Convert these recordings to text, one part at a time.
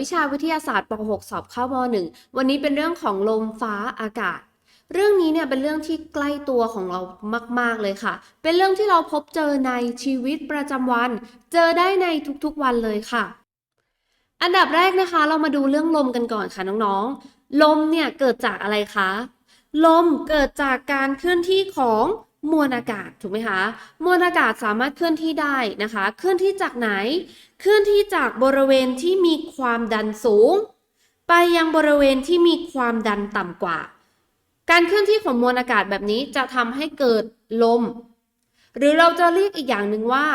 วิชาวิทยาศาสตร์ป .6 สอบเข้าม .1 วันนี้เป็นเรื่องของลมฟ้าอากาศ เรื่องนี้เนี่ยเป็นเรื่องที่ใกล้ตัวของเรามาก ๆ เลยค่ะ เป็นเรื่องที่เราพบเจอในชีวิตประจำวัน เจอได้ในทุกๆวันเลยค่ะ อันดับแรกนะคะ เรามาดูเรื่องลมกันก่อนค่ะน้องๆ ลมเนี่ยเกิดจากอะไรคะ ลมเกิดจากการเคลื่อนที่ของ มวลอากาศถูกไหมคะมวลอากาศสามารถเคลื่อนที่ได้นะคะ เคลื่อนที่จากไหน เคลื่อนที่จากบริเวณที่มีความดันสูง ไปยังบริเวณที่มีความดันต่ำกว่า การเคลื่อนที่ของมวลอากาศแบบนี้จะทำให้เกิดลม หรือเราจะเรียกอีกอย่างหนึ่งว่า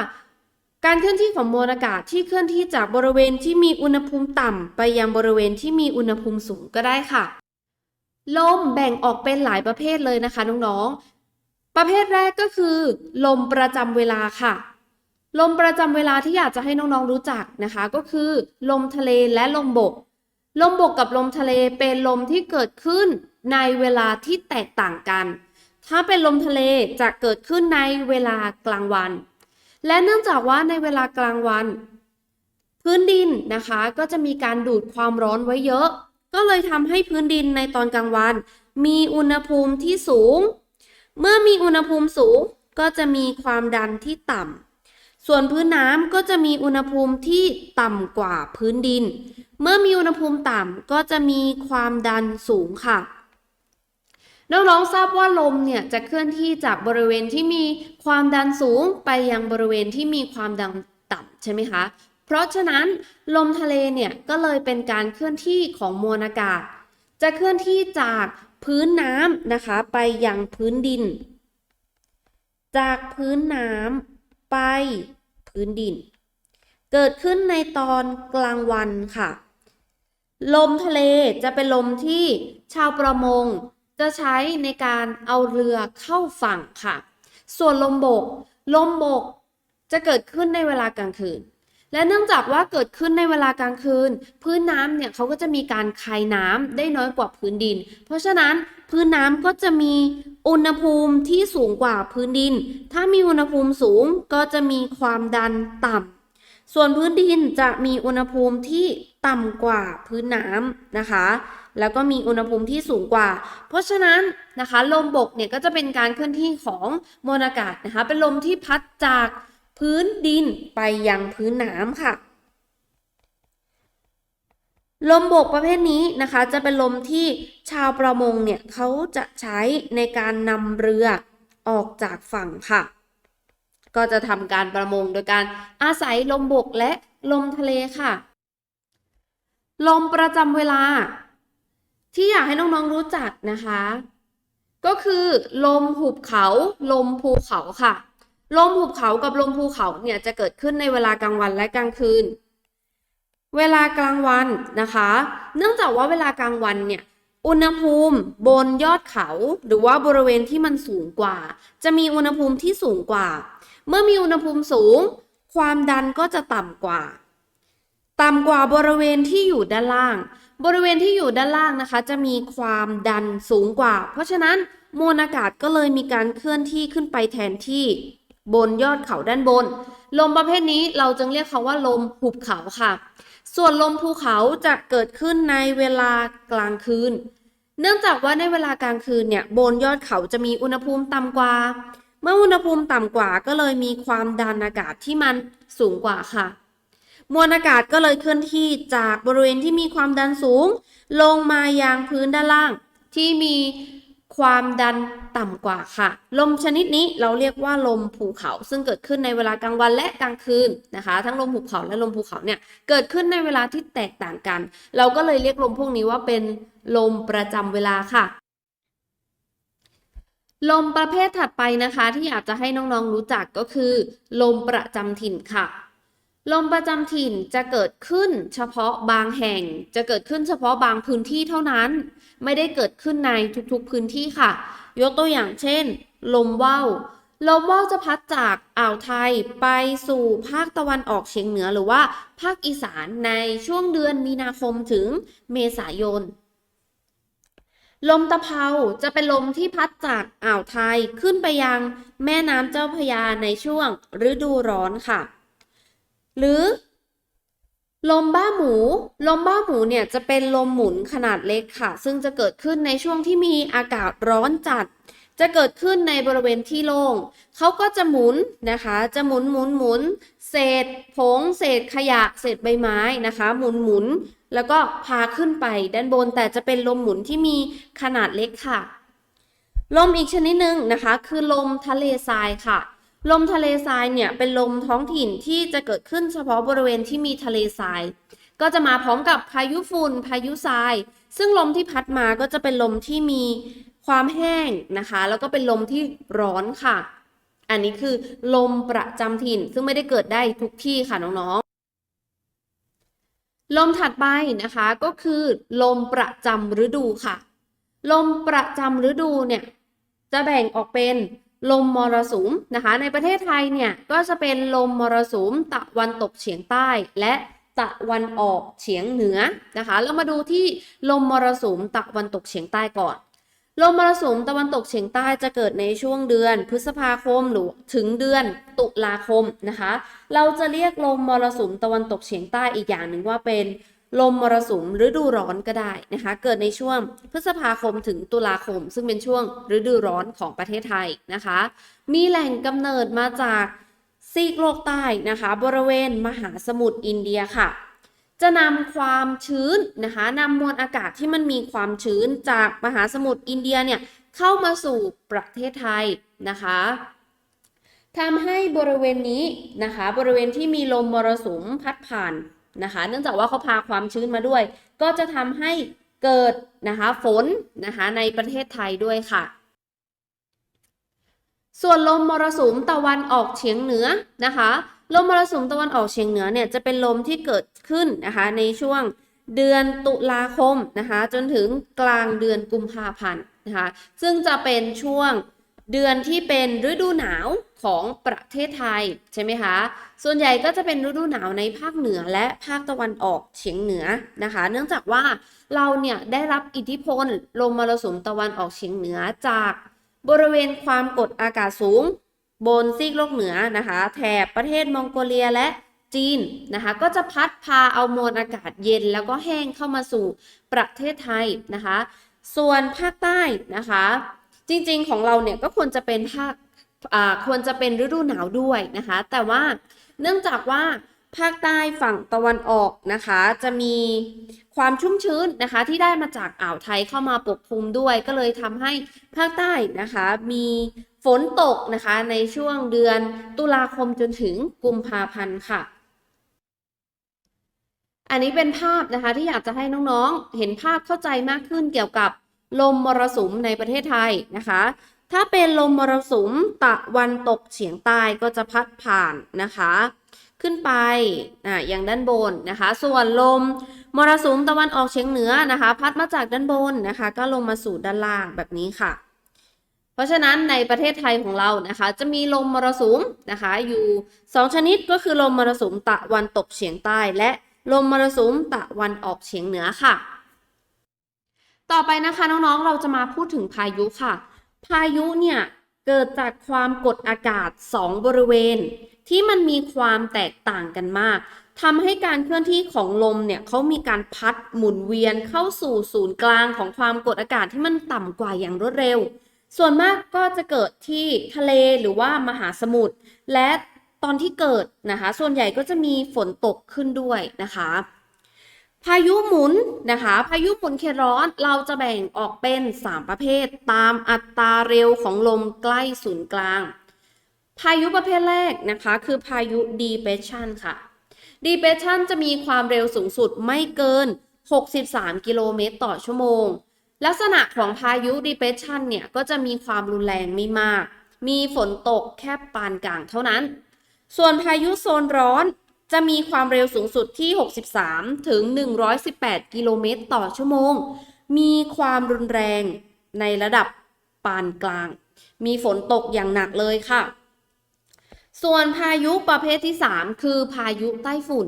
การเคลื่อนที่ของมวลอากาศที่เคลื่อนที่จากบริเวณที่มีอุณหภูมิต่ำไปยังบริเวณที่มีอุณหภูมิสูงก็ได้ค่ะลมแบ่งออกเป็นหลายประเภทเลยนะคะน้องๆ ประเภทแรกก็คือ ลมประจำเวลาค่ะ ลมประจำเวลาที่อยากจะให้น้องๆรู้จักนะคะ ก็คือ ลมทะเลและลมบก ลมบกกับลมทะเลเป็นลมที่เกิดขึ้นในเวลาที่แตกต่างกัน ถ้าเป็นลมทะเลจะเกิดขึ้นในเวลากลางวัน และเนื่องจากว่าในเวลากลางวัน พื้นดินนะคะก็จะมีการดูดความร้อนไว้เยอะ ก็เลยทำให้พื้นดินในตอนกลางวัน มีอุณหภูมิที่สูง เมื่อมีอุณหภูมิสูงก็จะมีความดันที่ต่ำ ส่วนพื้นน้ำก็จะมีอุณหภูมิที่ต่ำกว่าพื้นดิน เมื่อมีอุณหภูมิต่ำก็จะมีความดันสูงค่ะน้องๆทราบว่าลมเนี่ยจะเคลื่อนที่จากบริเวณที่มีความดันสูงไปยังบริเวณที่มีความดันต่ำใช่ไหมคะ เพราะฉะนั้นลมทะเลเนี่ยก็เลยเป็นการเคลื่อนที่ของมวลอากาศ จะเคลื่อนที่จาก พื้นน้ำนะคะ ไปยังพื้นดิน จากพื้นน้ำไปพื้นดิน เกิดขึ้นในตอนกลางวันค่ะ ลมทะเลจะเป็นลมที่ชาวประมงจะใช้ในการเอาเรือเข้าฝั่งค่ะ ส่วนลมบก ลมบกจะเกิดขึ้นในเวลากลางคืน และเนื่องจากว่าเกิดขึ้นในเวลากลางคืน พื้นน้ำเนี่ยเขาก็จะมีการคายน้ำได้น้อยกว่าพื้นดิน เพราะฉะนั้นพื้นน้ำก็จะมีอุณหภูมิที่สูงกว่าพื้นดิน ถ้ามีอุณหภูมิสูงก็จะมีความดันต่ำส่วนพื้นดินจะมีอุณหภูมิที่ต่ำกว่าพื้นน้ำนะคะ แล้วก็มีอุณหภูมิที่สูงกว่า เพราะฉะนั้นนะคะลมบกเนี่ยก็จะเป็นการเคลื่อนที่ของมวลอากาศนะคะ เป็นลมที่พัดจาก พื้นดินไปยังพื้นน้ำค่ะ ลมบกประเภทนี้นะคะจะเป็นลมที่ชาวประมงเนี่ยเขาจะใช้ในการนำเรือออกจากฝั่งค่ะ ก็จะทำการประมงโดยการอาศัยลมบกและลมทะเลค่ะ ลมประจำเวลา ที่อยากให้น้องๆรู้จักนะคะ ก็คือ ลมหุบเขา ลมภูเขาค่ะ ลมหุบเขากับลมภูเขาเนี่ยจะเกิดขึ้นในเวลากลางวันและกลางคืน เวลากลางวันนะคะ เนื่องจากว่าเวลากลางวันเนี่ยอุณหภูมิบนยอดเขา หรือว่าบริเวณที่มันสูงกว่า จะมีอุณหภูมิที่สูงกว่า เมื่อมีอุณหภูมิสูง ความดันก็จะต่ำกว่า ต่ำกว่าบริเวณที่อยู่ด้านล่าง บริเวณที่อยู่ด้านล่างนะคะ จะมีความดันสูงกว่า เพราะฉะนั้นมวลอากาศก็เลยมีการเคลื่อนที่ขึ้นไปแทนที่ บนยอดเขาด้านบน ลมประเภทนี้เราจึงเรียกเขาว่าลมหุบเขาค่ะ ส่วนลมภูเขาจะเกิดขึ้นในเวลากลางคืน เนื่องจากว่าในเวลากลางคืนเนี่ยบนยอดเขาจะมีอุณหภูมิต่ำกว่า เมื่ออุณหภูมิต่ำกว่าก็เลยมีความดันอากาศที่มันสูงกว่าค่ะ มวลอากาศก็เลยเคลื่อนที่จากบริเวณที่มีความดันสูง ลงมายังพื้นด้านล่าง ที่มี ความดันต่ำกว่าค่ะ ลมชนิดนี้เราเรียกว่าลมภูเขา ซึ่งเกิดขึ้นในเวลากลางวันและกลางคืนนะคะ ทั้งลมภูเขาและลมภูเขาเนี่ยเกิดขึ้นในเวลาที่แตกต่างกัน เราก็เลยเรียกลมพวกนี้ว่าเป็นลมประจำเวลาค่ะ ลมประเภทถัดไปนะคะ ที่อยากจะให้น้องๆรู้จักก็คือ ลมประจำถิ่นค่ะลมประจำถิ่นจะเกิดขึ้นเฉพาะบางแห่ง จะเกิดขึ้นเฉพาะบางพื้นที่เท่านั้น ไม่ได้เกิดขึ้นในทุกๆพื้นที่ค่ะ ยกตัวอย่างเช่น ลมว่าวลมว่าวจะพัดจากอ่าวไทยไปสู่ภาคตะวันออกเฉียงเหนือหรือว่า ภาคอีสานในช่วงเดือนมีนาคมถึงเมษายน ลมตะเภาจะเป็นลมที่พัดจากอ่าวไทยขึ้นไปยังแม่น้ำเจ้าพระยาในช่วงฤดูร้อนค่ะ หรือ ลมบ้าหมู ลมบ้าหมูเนี่ยจะเป็นลมหมุนขนาดเล็กค่ะ ซึ่งจะเกิดขึ้นในช่วงที่มีอากาศร้อนจัด จะเกิดขึ้นในบริเวณที่โล่งเขาก็จะหมุนนะคะ จะหมุนหมุนหมุน เศษผง เศษขยะ เศษใบไม้นะคะ หมุนหมุน แล้วก็พาขึ้นไปด้านบน แต่จะเป็นลมหมุนที่มีขนาดเล็กค่ะ ลมอีกชนิดหนึ่งนะคะ คือลมทะเลทรายค่ะ ลมทะเลทรายเนี่ยเป็นลมท้องถิ่นที่จะเกิดขึ้นเฉพาะบริเวณที่มีทะเลทราย ก็จะมาพร้อมกับพายุฝุ่นพายุทราย ซึ่งลมที่พัดมาก็จะเป็นลมที่มีความแห้งนะคะ แล้วก็เป็นลมที่ร้อนค่ะ อันนี้คือลมประจำถิ่นซึ่งไม่ได้เกิดได้ทุกที่ค่ะน้องๆ ลมถัดไปนะคะก็คือลมประจำฤดูค่ะ ลมประจำฤดูเนี่ยจะแบ่งออกเป็น ลมมรสุมนะคะ ในประเทศไทยเนี่ยก็จะเป็นลมมรสุมตะวันตกเฉียงใต้และตะวันออกเฉียงเหนือนะคะ เรามาดูที่ลมมรสุมตะวันตกเฉียงใต้ก่อน ลมมรสุมตะวันตกเฉียงใต้จะเกิดในช่วงเดือน พฤษภาคมหรือถึงเดือนตุลาคมนะคะ เราจะเรียกลมมรสุมตะวันตกเฉียงใต้อีกอย่างหนึ่งว่าเป็น ลมมรสุมฤดูร้อนก็ได้นะคะ เกิดในช่วงพฤษภาคมถึงตุลาคม ซึ่งเป็นช่วงฤดูร้อนของประเทศไทยนะคะ มีแหล่งกำเนิดมาจากซีกโลกใต้นะคะ บริเวณมหาสมุทรอินเดียค่ะ จะนำความชื้นนะคะนำมวลอากาศที่มันมีความชื้นจากมหาสมุทรอินเดียเนี่ยเข้ามาสู่ประเทศไทยนะคะทำให้บริเวณนี้นะคะ บริเวณที่มีลมมรสุมพัดผ่าน นะคะ เนื่องจากว่าเขาพาความชื้นมาด้วย ก็จะทำให้เกิดนะคะฝนนะคะในประเทศไทยด้วยค่ะ ส่วนลมมรสุมตะวันออกเฉียงเหนือนะคะลมมรสุมตะวันออกเฉียงเหนือเนี่ยจะเป็นลมที่เกิดขึ้นนะคะในช่วงเดือนตุลาคมนะคะจนถึงกลางเดือนกุมภาพันธ์นะคะซึ่งจะเป็นช่วง เดือนที่เป็นฤดูหนาวของประเทศไทยใช่ไหมคะ ส่วนใหญ่ก็จะเป็นฤดูหนาวในภาคเหนือและภาคตะวันออกเฉียงเหนือนะคะ เนื่องจากว่าเราเนี่ยได้รับอิทธิพลลมมรสุมตะวันออกเฉียงเหนือจากบริเวณความกดอากาศสูง บนซีกโลกเหนือนะคะ แถบประเทศมองโกเลียและจีนนะคะ ก็จะพัดพาเอามวลอากาศเย็นแล้วก็แห้งเข้ามาสู่ประเทศไทยนะคะ ส่วนภาคใต้นะคะ จริงๆของเราเนี่ยก็ควรจะเป็นภาคควรจะเป็นฤดูหนาวด้วยนะคะ แต่ว่าเนื่องจากว่าภาคใต้ฝั่งตะวันออกนะคะ จะมีความชุ่มชื้นนะคะ ที่ได้มาจากอ่าวไทยเข้ามาปกคลุมด้วย ก็เลยทำให้ภาคใต้นะคะ มีฝนตกนะคะในช่วงเดือนตุลาคมจนถึงกุมภาพันธ์ค่ะ อันนี้เป็นภาพนะคะที่อยากจะให้น้องๆ เห็นภาพเข้าใจมากขึ้นเกี่ยวกับ ลมมรสุมในประเทศไทยนะคะ ถ้าเป็นลมมรสุมตะวันตกเฉียงใต้ก็จะพัดผ่านนะคะ ขึ้นไปอ่าอย่างด้านบนนะคะ ส่วนลมมรสุมตะวันออกเฉียงเหนือนะคะ พัดมาจากด้านบนนะคะ ก็ลงมาสู่ด้านล่างแบบนี้ค่ะ เพราะฉะนั้นในประเทศไทยของเรานะคะ จะมีลมมรสุมนะคะ อยู่ 2 ชนิดก็คือลมมรสุมตะวันตกเฉียงใต้ และลมมรสุมตะวันออกเฉียงเหนือค่ะ ต่อไปนะคะน้องๆ เราจะมาพูดถึงพายุค่ะ พายุเนี่ยเกิดจากความกดอากาศ 2 บริเวณ ที่มันมีความแตกต่างกันมากทำให้การเคลื่อนที่ของลมเนี่ยเขามีการพัดหมุนเวียนเข้าสู่ศูนย์กลางของความกดอากาศที่มันต่ำกว่าอย่างรวดเร็ว ส่วนมากก็จะเกิดที่ทะเลหรือว่ามหาสมุทรและตอนที่เกิดนะคะ ส่วนใหญ่ก็จะมีฝนตกขึ้นด้วยนะคะ พายุหมุนนะคะ พายุหมุนเขตร้อนเราจะแบ่งออกเป็น 3 ประเภท ตามอัตราเร็วของลมใกล้ศูนย์กลาง พายุประเภทแรกนะคะ คือพายุ depression ค่ะ depression จะมีความเร็วสูงสุดไม่เกิน 63 กิโลเมตรต่อชั่วโมง ลักษณะของพายุ depression เนี่ย ก็จะมีความรุนแรงไม่มาก มีฝนตกแค่ปานกลางเท่านั้น ส่วนพายุโซนร้อน จะมีความเร็วสูงสุดที่ 63 ถึง 118 กิโลเมตร ต่อชั่วโมง มีความรุนแรงในระดับปานกลาง มีฝนตกอย่างหนักเลยค่ะ ส่วนพายุประเภทที่ 3 คือพายุไต้ฝุ่น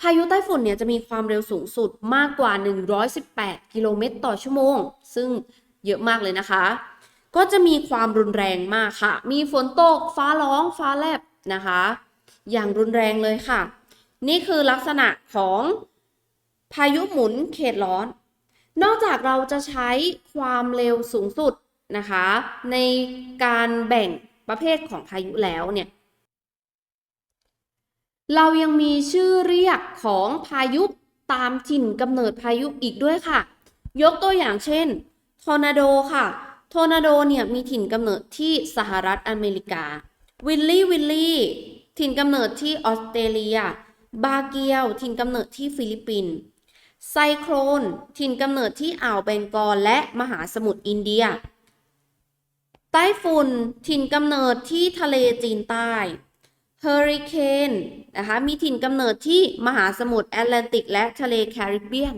พายุไต้ฝุ่นเนี่ยจะมีความเร็วสูงสุดมากกว่า 118 กิโลเมตร ต่อชั่วโมง ซึ่งเยอะมากเลยนะคะ ก็จะมีความรุนแรงมากค่ะ มีฝนตก ฟ้าร้อง ฟ้าแลบนะคะ อย่างรุนแรงเลยค่ะ นี่คือลักษณะของพายุหมุนเขตร้อน นอกจากเราจะใช้ความเร็วสูงสุดนะคะ ในการแบ่งประเภทของพายุแล้วเนี่ย เรายังมีชื่อเรียกของพายุตามถิ่นกำเนิดพายุอีกด้วยค่ะ ยกตัวอย่างเช่นทอร์นาโดค่ะทอร์นาโดเนี่ยมีถิ่นกำเนิดที่สหรัฐอเมริกา วิลลี่วิลลี่ถิ่นกำเนิดที่ออสเตรเลีย บาเกียวถิ่นกำเนิดที่ฟิลิปปินส์ไซโครนถิ่นกำเนิดที่อ่าวเบงกอลและมหาสมุทรอินเดีย ไต้ฝุ่นถิ่นกำเนิดที่ทะเลจีนใต้เฮอริเคนนะคะมีถิ่นกำเนิดที่มหาสมุทรแอตแลนติก และทะเลแคริบเบียน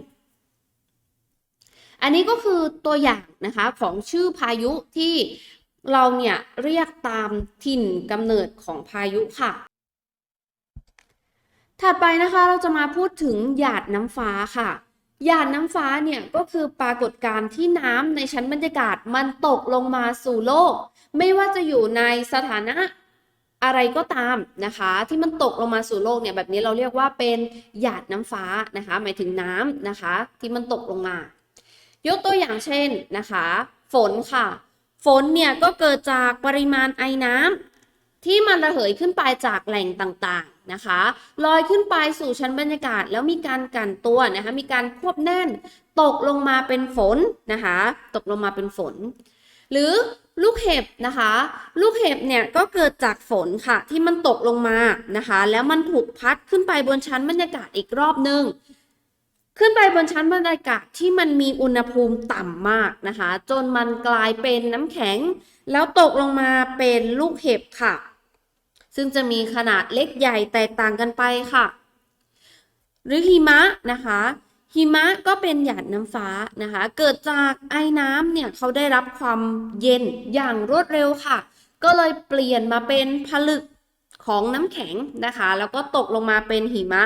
อันนี้ก็คือตัวอย่างนะคะของชื่อพายุที่เราเนี่ยเรียกตามถิ่นกำเนิดของพายุค่ะ ถัดไปนะคะเราจะมาพูดถึงหยาดน้ำฟ้าค่ะ หยาดน้ำฟ้าเนี่ยก็คือปรากฏการณ์ที่น้ำในชั้นบรรยากาศมันตกลงมาสู่โลก ไม่ว่าจะอยู่ในสถานะอะไรก็ตามนะคะ ที่มันตกลงมาสู่โลกเนี่ยแบบนี้เราเรียกว่าเป็นหยาดน้ำฟ้านะคะ หมายถึงน้ำนะคะ ที่มันตกลงมา ยกตัวอย่างเช่นนะคะ ฝนค่ะ ฝนเนี่ยก็เกิดจากปริมาณไอน้ำที่มันระเหยขึ้นไปจากแหล่งต่าง นะคะลอยขึ้นไปสู่ชั้นบรรยากาศแล้วมีการกันตัวนะคะมีการควบแน่น ตกลงมาเป็นฝนนะคะตกลงมาเป็นฝน หรือลูกเห็บนะคะ ลูกเห็บเนี่ยก็เกิดจากฝนค่ะที่มันตกลงมานะคะ แล้วมันถูกพัดขึ้นไปบนชั้นบรรยากาศอีกรอบหนึ่งขึ้นไปบนชั้นบรรยากาศที่มันมีอุณหภูมิต่ำมากนะคะ จนมันกลายเป็นน้ำแข็ง แล้วตกลงมาเป็นลูกเห็บค่ะ ซึ่งจะมีขนาดเล็กใหญ่แตกต่างกันไปค่ะ หรือหิมะนะคะหิมะก็เป็นหยาดน้ำฟ้านะคะ เกิดจากไอ้น้ำเนี่ยเขาได้รับความเย็นอย่างรวดเร็วค่ะ ก็เลยเปลี่ยนมาเป็นผลึกของน้ำแข็งนะคะ แล้วก็ตกลงมาเป็นหิมะ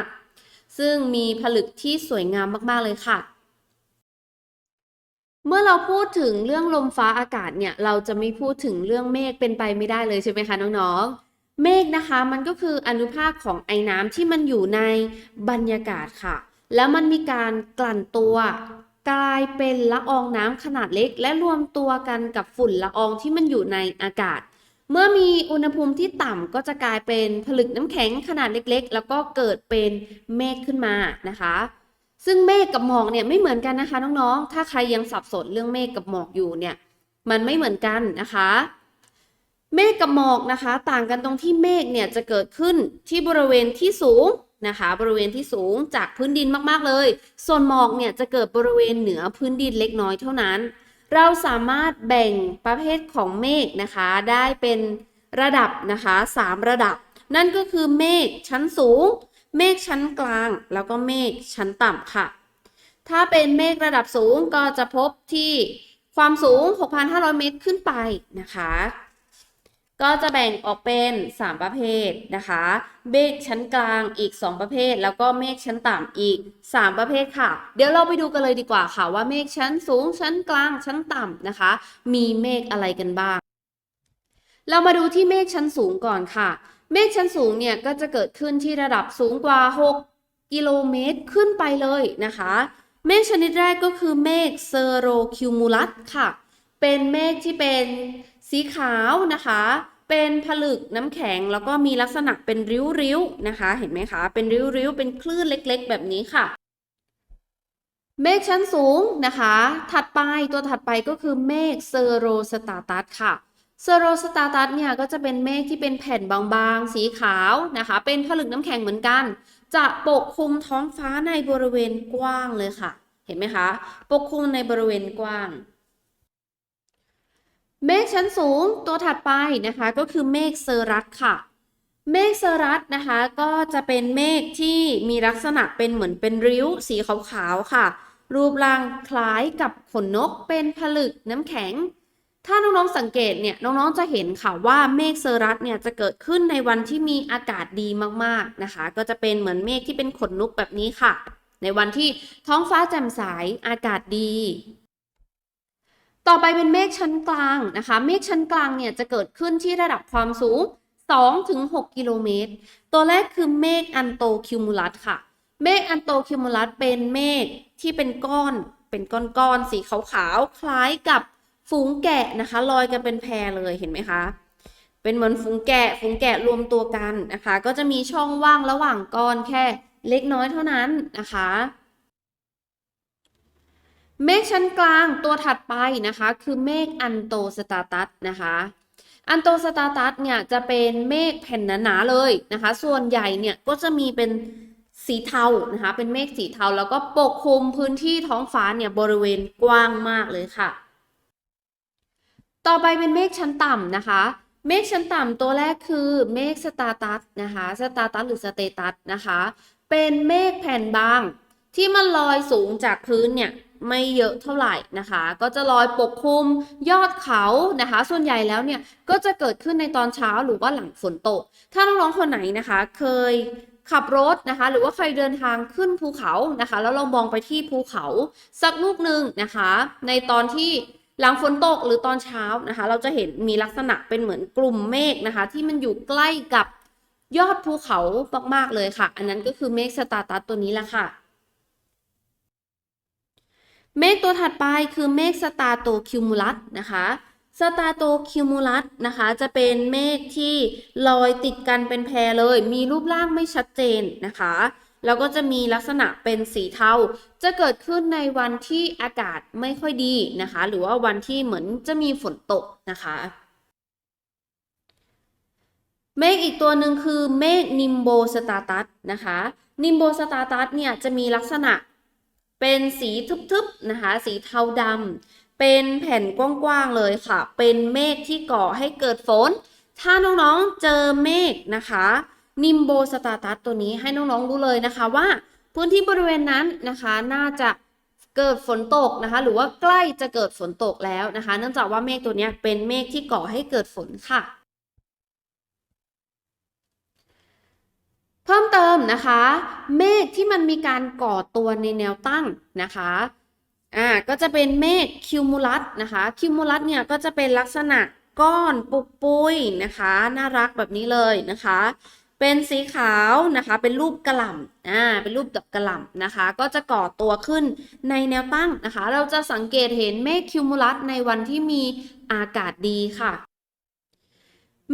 ซึ่งมีผลึกที่สวยงามมากๆเลยค่ะ เมื่อเราพูดถึงเรื่องลมฟ้าอากาศเนี่ย เราจะไม่พูดถึงเรื่องเมฆเป็นไปไม่ได้เลยใช่ไหมคะน้องๆ เมฆนะคะมันก็คืออนุภาคของไอ้น้ำที่มันอยู่ในบรรยากาศค่ะ แล้วมันมีการกลั่นตัวกลายเป็นละอองน้ำขนาดเล็ก และรวมตัวกันกับฝุ่นละอองที่มันอยู่ในอากาศ เมื่อมีอุณหภูมิที่ต่ำก็จะกลายเป็นผลึกน้ำแข็งขนาดเล็กๆ แล้วก็เกิดเป็นเมฆขึ้นมานะคะ ซึ่งเมฆกับหมอกเนี่ยไม่เหมือนกันนะคะน้องๆ ถ้าใครยังสับสนเรื่องเมฆกับหมอกอยู่เนี่ย มันไม่เหมือนกันนะคะ เมฆกับหมอกนะคะ ต่างกันตรงที่เมฆเนี่ยจะเกิดขึ้นที่บริเวณที่สูงนะคะ บริเวณที่สูงจากพื้นดินมากๆเลย ส่วนหมอกเนี่ยจะเกิดบริเวณเหนือพื้นดินเล็กน้อยเท่านั้น เราสามารถแบ่งประเภทของเมฆนะคะ ได้เป็นระดับนะคะสามระดับ นั่นก็คือเมฆชั้นสูง เมฆชั้นกลาง แล้วก็เมฆชั้นต่ำค่ะ ถ้าเป็นเมฆระดับสูงก็จะพบที่ความสูง 6,500 เมตรขึ้นไปนะคะ ก็จะแบ่งออกเป็น 3 ประเภทนะคะเมฆชั้นกลางอีก 2 ประเภท แล้วก็เมฆชั้นต่ำอีก 3 ประเภทค่ะ เดี๋ยวเราไปดูกันเลยดีกว่าค่ะว่าเมฆชั้นสูงชั้นกลางชั้นต่ำนะคะ มีเมฆอะไรกันบ้าง เรามาดูที่เมฆชั้นสูงก่อนค่ะ เมฆชั้นสูงเนี่ยก็จะเกิดขึ้นที่ระดับสูงกว่า 6 กิโลเมตรขึ้นไปเลยนะคะ เมฆชนิดแรกก็คือเมฆเซโรคิวมูลัสค่ะ เป็นเมฆที่เป็น สีขาวนะคะ เป็นผลึกน้ำแข็งแล้วก็มีลักษณะเป็นริ้วๆนะคะ เห็นไหมคะ เป็นริ้วๆ เป็นคลื่นเล็ก ๆ แบบนี้ค่ะ เมฆชั้นสูงนะคะ ถัดไปตัวถัดไปก็คือเมฆเซโรสตาตัสค่ะเซโรสตาตัสเนี่ยก็จะเป็นเมฆที่เป็นแผ่นบางๆ สีขาวนะคะ เป็นผลึกน้ำแข็งเหมือนกัน จะปกคลุมท้องฟ้าในบริเวณกว้างเลยค่ะ เห็นไหมคะ ปกคลุมในบริเวณกว้าง เมฆชั้นสูงตัวถัดไปนะคะก็คือเมฆเซอรัสค่ะ เมฆเซอรัสนะคะก็จะเป็นเมฆที่มีลักษณะเป็นเหมือนเป็นริ้วสีขาวๆค่ะ รูปร่างคล้ายกับขนนกเป็นผลึกน้ำแข็ง ถ้าน้องๆสังเกตเนี่ยน้องๆจะเห็นค่ะว่าเมฆเซอรัสเนี่ยจะเกิดขึ้นในวันที่มีอากาศดีมากๆนะคะ ก็จะเป็นเหมือนเมฆที่เป็นขนนกแบบนี้ค่ะ ในวันที่ท้องฟ้าแจ่มใสอากาศดี ต่อไปเป็นเมฆชั้นกลางนะคะ เมฆชั้นกลางเนี่ยจะเกิดขึ้นที่ระดับความสูง 2-6 กิโลเมตร ตัวแรกคือเมฆอันโตคิวมูลัสค่ะ เมฆอันโตคิวมูลัสเป็นเมฆที่เป็นก้อน เป็นก้อนๆสีขาวๆ คล้ายกับฝูงแกะนะคะลอยกันเป็นแพรเลยเห็นไหมคะ เป็นเหมือนฝูงแกะ ฝูงแกะรวมตัวกันนะคะ ก็จะมีช่องว่างระหว่างก้อนแค่เล็กน้อยเท่านั้นนะคะ เมฆชั้นกลางตัวถัดไปนะคะ คือเมฆอันโตสตาตัสนะคะอันโตสตาตัสเนี่ยจะเป็นเมฆแผ่นหนาๆเลยนะคะ ส่วนใหญ่เนี่ยก็จะมีเป็นสีเทานะคะ เป็นเมฆสีเทาแล้วก็ปกคลุมพื้นที่ท้องฟ้าเนี่ยบริเวณกว้างมากเลยค่ะ ต่อไปเป็นเมฆชั้นต่ำนะคะ เมฆชั้นต่ำตัวแรกคือเมฆสตาตัสนะคะสตาตัสหรือสเตตัสนะคะ เป็นเมฆแผ่นบางที่มันลอยสูงจากพื้นเนี่ย ไม่เยอะเท่าไหร่นะคะ ก็จะลอยปกคลุมยอดเขานะคะ ส่วนใหญ่แล้วเนี่ยก็จะเกิดขึ้นในตอนเช้าหรือว่าหลังฝนตก ถ้าน้องๆคนไหนนะคะ เคยขับรถนะคะ หรือว่าใครเดินทางขึ้นภูเขานะคะ แล้วเรามองไปที่ภูเขาสักลูกหนึ่งนะคะ ในตอนที่หลังฝนตกหรือตอนเช้านะคะ เราจะเห็นมีลักษณะเป็นเหมือนกลุ่มเมฆนะคะ ที่มันอยู่ใกล้กับยอดภูเขามากๆเลยค่ะ อันนั้นก็คือเมฆสตาตัสตัวนี้แหละค่ะ เมฆตัวถัดไปคือเมฆสตาโตคิวมูลัสนะคะสตาโตคิวมูลัสนะคะจะเป็นเมฆที่ลอยติดกันเป็นแพรเลย มีรูปร่างไม่ชัดเจนนะคะ แล้วก็จะมีลักษณะเป็นสีเทา จะเกิดขึ้นในวันที่อากาศไม่ค่อยดีนะคะ หรือว่าวันที่เหมือนจะมีฝนตกนะคะเมฆอีกตัวหนึ่งคือเมฆนิมโบสตาตัสนะคะ นิมโบสตาตัสเนี่ยจะมีลักษณะ เป็นสีทึบๆนะคะ สีเทาดำเป็นแผ่นกว้างๆเลยค่ะ เป็นเมฆที่ก่อให้เกิดฝน ถ้าน้องๆเจอเมฆนะคะ นิมโบสตาตัสตัวนี้ให้น้องๆรู้เลยนะคะว่า พื้นที่บริเวณนั้นนะคะน่าจะเกิดฝนตกนะคะ หรือว่าใกล้จะเกิดฝนตกแล้วนะคะ เนื่องจากว่าเมฆตัวนี้เป็นเมฆที่ก่อให้เกิดฝนค่ะ เพิ่มเติม นะคะ เมฆที่มันมีการก่อตัวในแนวตั้งนะคะอ่าก็จะเป็นเมฆคิวมูลัสนะคะคิวมูลัสเนี่ยก็จะเป็นลักษณะก้อนปุกปุยนะคะ น่ารักแบบนี้เลยนะคะ เป็นสีขาวนะคะเป็นรูปกระหล่ำอ่าเป็นรูปดอกกระหล่ำนะคะ ก็จะก่อตัวขึ้นในแนวตั้งนะคะ เราจะสังเกตเห็นเมฆคิวมูลัสในวันที่มีอากาศดีค่ะ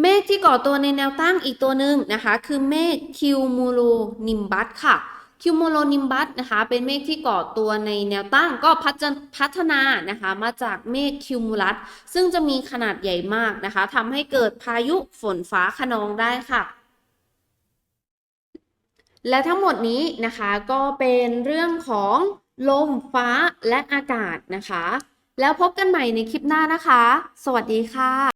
เมฆที่ก่อตัวในแนวตั้งอีกตัวหนึ่งนะคะ คือเมฆคิวมูโลนิมบัสค่ะคิวมูโลนิมบัสนะคะเป็นเมฆที่ก่อตัวในแนวตั้งก็พัฒนพัฒนานะคะมาจากเมฆคิวมูลัสซึ่งจะมีขนาดใหญ่มากนะคะทำให้เกิดพายุฝนฟ้าคะนองได้ค่ะ และทั้งหมดนี้นะคะก็เป็นเรื่องของลมฟ้าและอากาศนะคะ แล้วพบกันใหม่ในคลิปหน้านะคะ สวัสดีค่ะ